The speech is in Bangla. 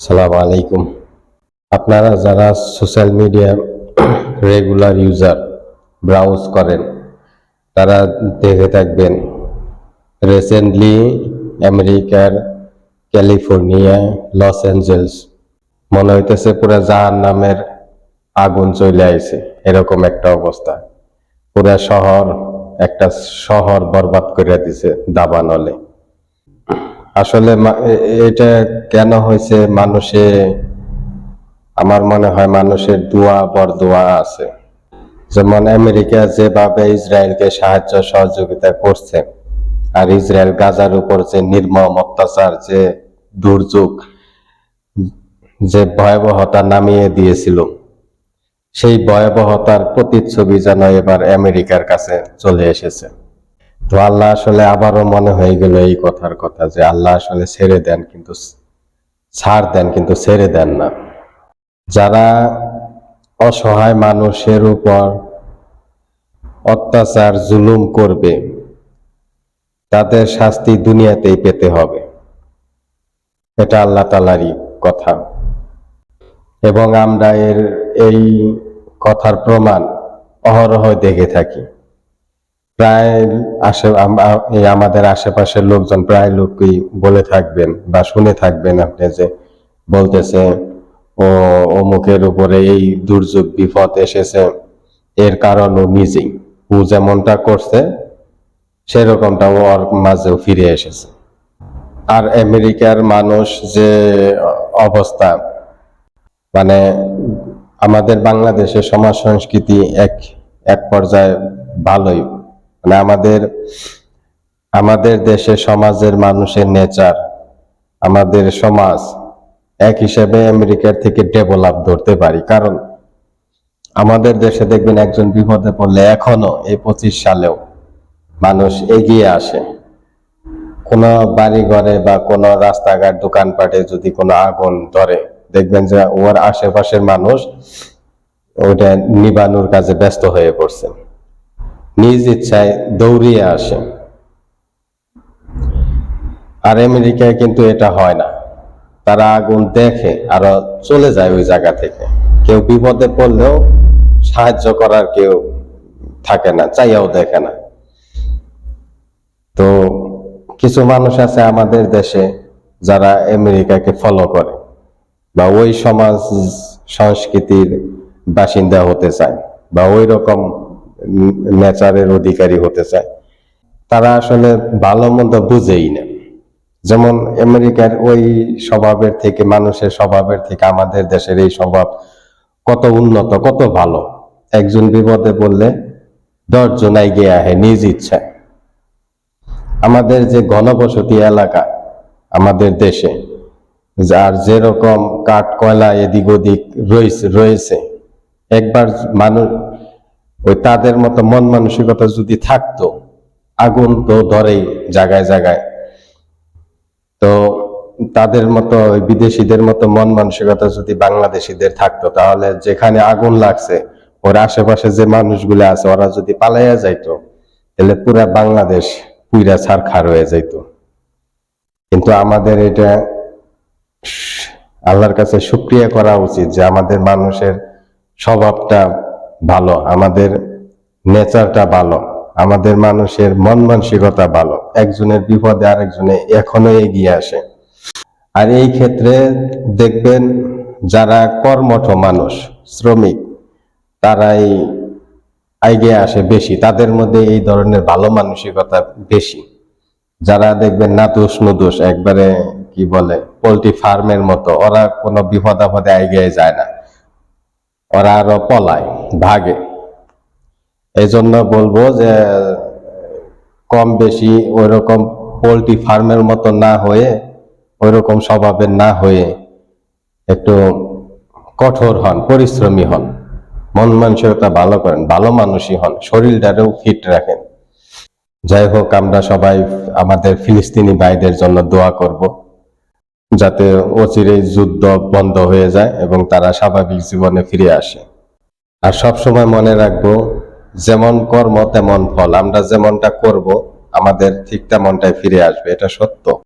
সালাম আলাইকুম। আপনারা যারা social media regular user browse করেন, তারা দেখে থাকবেন রিসেন্টলি আমেরিকার ক্যালিফোর্নিয়া, লস অ্যাঞ্জেলস, মনে হইতেছে পুরো জাহান নামের আগুন চলে আইছে, এরকম একটা অবস্থা। পুরা শহর একটা শহর বরবাদ করে দিছে দাবানলে। আসলে এটা কেন হয়েছে? মানুষে, আমার মনে হয় মানুষের দোয়া বরদোয়া আছে। যেমন আমেরিকা যেভাবে ইসরায়েলকে সাহায্য সহযোগিতা করছে, আর ইসরায়েল গাজার উপর যে নির্মম অত্যাচার, যে দুর্যোগ, যে ভয়াবহতা নামিয়ে দিয়েছিল, সেই ভয়াবহতার প্রতিচ্ছবি যেন এবার আমেরিকার কাছে চলে এসেছে। তো আল্লাহ আসলে আবারও মনে হয়ে গেল এই কথার কথা যে আল্লাহ আসলে ছেড়ে দেন কিন্তু ছাড় দেন কিন্তু ছেড়ে দেন না। যারা অসহায় মানুষের উপর অত্যাচার, জুলুম করবে, তাদের শাস্তি দুনিয়াতেই পেতে হবে। এটা আল্লাহ তালারই কথা। এবং আমরা এর এই কথার প্রমাণ অহরহ দেখে থাকি। প্রায় আশে আম- আ- এই আমাদের আশেপাশের লোকজন প্রায় লোকই বলে থাকবেন বা শুনে থাকবেন আপনি যে বলতেছে, ও, অমুকের উপরে এই দুর্যোগ, বিপদ এসেছে, এর কারণ ও নিজেই। ও যেমনটা করছে, সেরকমটা ওর মাঝেও ফিরে এসেছে। আর আমেরিকার মানুষ যে অবস্থা মানে আমাদের বাংলাদেশের সমাজ সংস্কৃতি এক এক পর্যায়ে ভালোই মানে আমাদের আমাদের দেশে সমাজের মানুষের নেচার, আমাদের সমাজ এক হিসেবে আমেরিকার থেকে ডেভেলপ ধরতে পারি। কারণ আমাদের দেশে দেখবেন একজন বিপদে পড়লে এখনও এই পঁচিশ সালেও মানুষ এগিয়ে আসে। কোনো বাড়ি ঘরে বা কোনো রাস্তাঘাট, দোকানপাটে যদি কোনো আগুন ধরে, দেখবেন যে ওর আশেপাশের মানুষ ওইটা নিবানোর কাজে ব্যস্ত হয়ে পড়ছে। নিজ ইচ্ছায় দৌড়িয়ে আসে। আর আমেরিকায় কিন্তু এটা হয় না। তারা আগুন দেখে আর চলে যায় ওই জায়গা থেকে। কেউ বিপদে পড়লেও সাহায্য করার কেউ থাকে না, চাইয়াও দেখে না। তো কিছু মানুষ আছে আমাদের দেশে যারা আমেরিকাকে ফলো করে বা ওই সমাজ, সংস্কৃতির বাসিন্দা হতে চায় বা ওই রকম নেচারের অধিকারী হতে চায়। তারা আসলে ভালো মন্দ বুঝেই না। যেমন আমেরিকার ওই স্বভাবের থেকে, মানুষের স্বভাবের থেকে আমাদের দেশের এই স্বভাব কত উন্নত, কত ভালো। একজন বিপদে পড়লে দশজন এগিয়ে আহে নিজ ইচ্ছায় আমাদের যে ঘনবসতি এলাকা আমাদের দেশে, যার যেরকম কাঠ কয়লা এদিক ওদিক রয়েছে রয়েছে, একবার মানুষ ওই তাদের মতো মন মানসিকতা যদি থাকতো, আগুন তো ধরেই জায়গায় জায়গায়। তো তাদের মতো বিদেশিদের মতো মন মানসিকতা যদি বাংলাদেশিদের থাকতো, তাহলে যেখানে আগুন লাগছে, ওর আশেপাশে যে মানুষগুলো আছে, ওরা যদি পালাইয়া যাইতো, তাহলে পুরা বাংলাদেশ পুইরা ছারখার হয়ে যাইতো। কিন্তু আমাদের এটা আল্লাহর কাছে শুক্রিয়া করা উচিত যে আমাদের মানুষের স্বভাবটা ভালো, আমাদের নেচারটা ভালো, আমাদের মানুষের মন মানসিকতা ভালো, একজনের বিপদে আরেকজনে এখনও এগিয়ে আসে। আর এই ক্ষেত্রে দেখবেন যারা কর্মঠ মানুষ, শ্রমিক, তারাই এগিয়ে আসে বেশি, তাদের মধ্যে এই ধরনের ভালো মানসিকতা বেশি। যারা দেখবেন নাতুস নুদুস, একবারে কি বলে, পোলট্রি ফার্মের মতো, ওরা কোনো বিপদ আপদে এগিয়ে যায় না। ওরা পলায় ভাগে। এই জন্য বলব যে, কম বেশি ওইরকম পোলট্রি ফার্মের মতো না হয়ে, ওইরকম স্বভাবের না হয়ে একটু কঠোর হন, পরিশ্রমী হন। মন মানসিকতা ভালো করেন, ভালো মানুষই হন শরীরটারেও ফিট রাখেন। যাই হোক, আমরা সবাই আমাদের ফিলিস্তিনি ভাইদের জন্য দোয়া করব। যাতে অচিরেই যুদ্ধ বন্ধ হয়ে যায় এবং তারা স্বাভাবিক জীবনে ফিরে আসে। আর সব সময় মনে রাখব, যেমন কর্ম তেমন ফল। আমরা যেমনটা করব, আমাদের ঠিক তেমনটাই ফিরে আসবে, এটা সত্য।